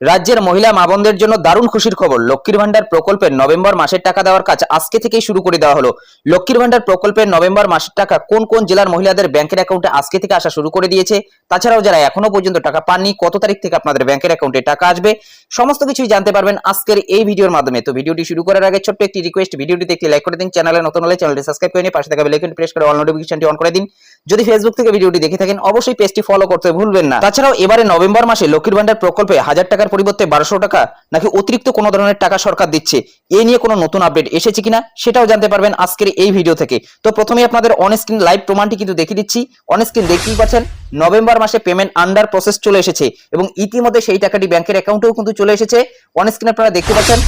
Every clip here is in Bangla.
রাজ্যের মহিলা মা বোনদের জন্য দারুণ খুশির খবর। লক্ষ্মীর ভান্ডার প্রকল্পের নভেম্বর মাসের টাকা দেওয়ার কাজ আজকে থেকেই শুরু করে দেওয়া হলো। লক্ষ্মীর ভান্ডার প্রকল্পের নভেম্বর মাসের টাকা কোন কোন জেলার মহিলাদের ব্যাংকের অ্যাকাউন্টে আজকে থেকে আসা শুরু করে দিয়েছে, তাছাড়াও যারা এখনও পর্যন্ত টাকা পাননি, কত তারিখ থেকে আপনাদের ব্যাংকের অ্যাকাউন্টে টাকা আসবে, সমস্ত কিছুই জানতে পারবেন আজকের এই ভিডিওর মাধ্যমে। তো ভিডিওটি শুরু করার আগে ছোট্ট একটি রিকোয়েস্ট ভিডিওটিতে একটি লাইক করে দিন, চ্যানেলে নতুন হলে চ্যানেলটি সাবস্ক্রাইব করে নিয়ে পাশে থাকা বেল প্রেস করে অল নোটিফিকেশনটি অন করে দিন। যদি ফেসবুক থেকে ভিডিওটি দেখে থাকেন, অবশ্যই পেজটি ফলো করতে ভুলবেন না। তাছাড়াও এবারে নভেম্বর মাসে লক্ষ্মীর ভান্ডার প্রকল্পে হাজার টাকার পরিবর্তে বারোশো টাকা নাকি অতিরিক্ত কোনো ধরনের টাকা সরকার দিচ্ছে? এ নিয়ে কোনো নতুন আপডেট এসেছে কিনা সেটাও জানতে পারবেন আজকের এই ভিডিও থেকে। তো প্রথমে আপনাদের অন স্ক্রিন লাইভ প্রমাণটি কিন্তু দেখিয়ে দিচ্ছি। অন স্ক্রিন দেখতেই পাচ্ছেন, নভেম্বর মাসে পেমেন্ট আন্ডার প্রসেস চলে এসেছে এবং ইতিমধ্যে সেই টাকাটি ব্যাংকের অ্যাকাউন্টেও কিন্তু চলে এসেছে। অন স্ক্রিন আপনারা দেখতে পাচ্ছেন,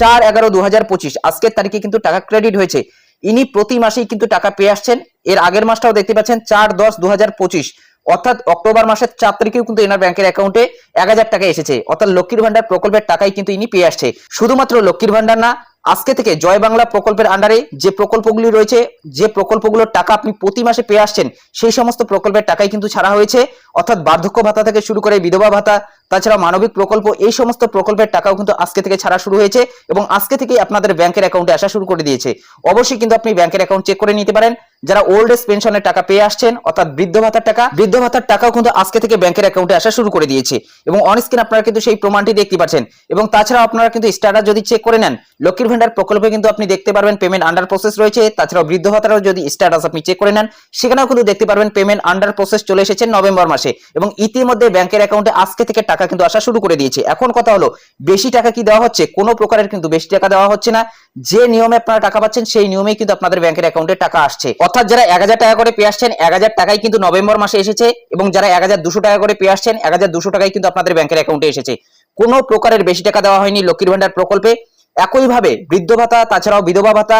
চার এগারো দু আজকের তারিখে কিন্তু টাকা ক্রেডিট হয়েছে। ইনি প্রতি মাসেই কিন্তু টাকা পেয়ে আসছেন। এর আগের মাসটাও দেখতে পাচ্ছেন, চার দশ দু অর্থাৎ অক্টোবর মাসের চার তারিখেও কিন্তু এনার ব্যাংকের অ্যাকাউন্টে এক হাজার টাকা এসেছে। অর্থাৎ লক্ষ্মীর ভান্ডার প্রকল্পের টাকাই কিন্তু ইনি পেয়ে আসছে। শুধুমাত্র লক্ষ্মীর ভান্ডার না, আজকে থেকে জয় বাংলা প্রকল্পের আন্ডারে যে প্রকল্পগুলি রয়েছে, যে প্রকল্পগুলোর টাকা আপনি প্রতি মাসে পেয়ে আসছেন, সেই সমস্ত প্রকল্পের টাকাই কিন্তু ছাড়া হয়েছে। অর্থাৎ বার্ধক্য ভাতা থেকে শুরু করে বিধবা ভাতা তাছাড়া মানবিক প্রকল্প, এই সমস্ত প্রকল্পের টাকাও কিন্তু আজকে থেকে ছাড়া শুরু হয়েছে এবং আজকে থেকেই আপনাদের ব্যাংকের অ্যাকাউন্টে আসা শুরু করে দিয়েছে। অবশ্যই কিন্তু আপনি ব্যাংকের অ্যাকাউন্ট চেক করে নিতে পারেন। যারা ওল্ড এজ পেনশনের টাকা পেয়ে আসছেন, অর্থাৎ বৃদ্ধ ভাতার টাকা, বৃদ্ধ ভাতার টাকাও কিন্তু আজকে থেকে ব্যাংকের অ্যাকাউন্টে আসা শুরু করে দিয়েছে। এবং অন স্ক্রিন আপনারা কিন্তু সেই প্রমাণটি দেখতে পাচ্ছেন। এবং তাছাড়া আপনারা কিন্তু স্ট্যাটাস যদি চেক করে নেন, লক্ষ্মীর ভান্ডার প্রকল্পে কিন্তু আপনি দেখতে পারবেন পেমেন্ট আন্ডার প্রসেস রয়েছে। তাছাড়াও বৃদ্ধ ভাতারও যদি স্ট্যাটাস আপনি চেক করে নেন, সেখানেও কিন্তু দেখতে পারবেন পেমেন্ট আন্ডার প্রসেস চলে এসেছে নভেম্বর মাসে। এবং ইতিমধ্যে ব্যাংকের অ্যাকাউন্টে আজকে থেকে টাকা কিন্তু আসা শুরু করে দিয়েছে। এখন কথা হলো, বেশি টাকা কি দেওয়া হচ্ছে? কোনো প্রকারের কিন্তু বেশি টাকা দেওয়া হচ্ছে না। যে নিয়মে আপনারা টাকা পাচ্ছেন, সেই নিয়মেই কিন্তু আপনাদের ব্যাংকের অ্যাকাউন্টে টাকা আসছে। অর্থাৎ যারা এক হাজার টাকা করে পেয়ে আসছেন, এক হাজার টাকাই কিন্তু নভেম্বর মাসে এসেছে এবং যারা এক টাকা করে পেয়ে আসছেন, এক টাকাই কিন্তু আপনাদের ব্যাংকের অ্যাকাউন্টে এসেছে। কোনো প্রকারের বেশি টাকা দেওয়া হয়নি লক্ষ্মীর ভান্ডার প্রকল্পে। একইভাবে বৃদ্ধ ভাতা, তাছাড়াও বিধবা ভাতা,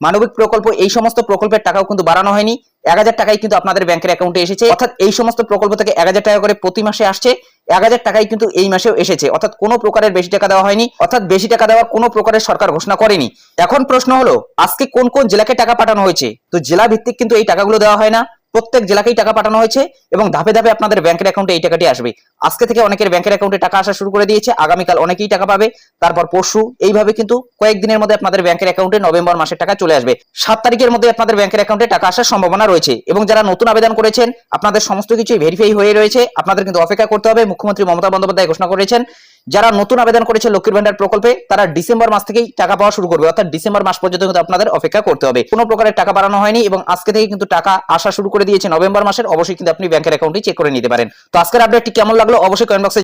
মানবিক প্রকল্প, এই সমস্ত প্রকল্পের টাকাও কিন্তু বাড়ানো হয়নি। এক হাজার টাকাই কিন্তু আপনাদের ব্যাংকের অ্যাকাউন্টে এসেছে। অর্থাৎ এই সমস্ত প্রকল্প থেকে এক হাজার টাকা করে প্রতি মাসে আসছে। এক হাজার টাকাই কিন্তু এই মাসেও এসেছে। অর্থাৎ কোনো প্রকারের বেশি টাকা দেওয়া হয়নি। অর্থাৎ বেশি টাকা দেওয়া কোনো প্রকারের সরকার ঘোষণা করেনি। এখন প্রশ্ন হলো, আজকে কোন কোন জেলাকে টাকা পাঠানো হয়েছে? তো জেলা ভিত্তিক কিন্তু এই টাকাগুলো দেওয়া হয় না। প্রত্যেক জেলাকেই টাকা পাঠানো হয়েছে এবং ধাপে ধাপে আপনাদের ব্যাংকের অ্যাকাউন্টে এই টাকাটি আসবে। আজকে থেকে অনেকের ব্যাংকের অ্যাকাউন্টে টাকা আসা শুরু করে দিয়েছে, আগামীকাল অনেকেই টাকা পাবে, তারপর পরশু এইভাবে কিন্তু কয়েকদিনের মধ্যে আপনাদের ব্যাংকের অ্যাকাউন্টে নভেম্বর মাসের টাকা চলে আসবে। সাত তারিখের মধ্যে আপনাদের ব্যাংকের অ্যাকাউন্টে টাকা আসার সম্ভাবনা রয়েছে এবং যারা নতুন আবেদন করেছেন, আপনাদের সমস্ত কিছুই ভেরিফাই হয়ে রয়েছে। আপনাদের কিন্তু অপেক্ষা করতে হবে, মুখ্যমন্ত্রী মমতা বন্দ্যোপাধ্যায় ঘোষণা করেছেন যারা নতুন আবেদন করেছে লক্ষ্মীর ভান্ডার প্রকল্পে, তারা ডিসেম্বর মাস থেকেই টাকা পাওয়া শুরু করবে। অর্থাৎ ডিসেম্বর মাস পর্যন্ত কিন্তু আপনাদের অপেক্ষা করতে হবে। কোনো প্রকারের টাকা বাড়ানো হয়নি এবং আজকে থেকে কিন্তু টাকা আসা শুরু করে দিয়েছে। নভেম্বর মাসের অবশ্যই কিন্তু আপনি ব্যাংকের অ্যাকাউন্টে চেক করে নিতে পারেন। তো আজকের আপডেটটি কেমন লাগল? অবশ্যই কমেন্ট বক্সে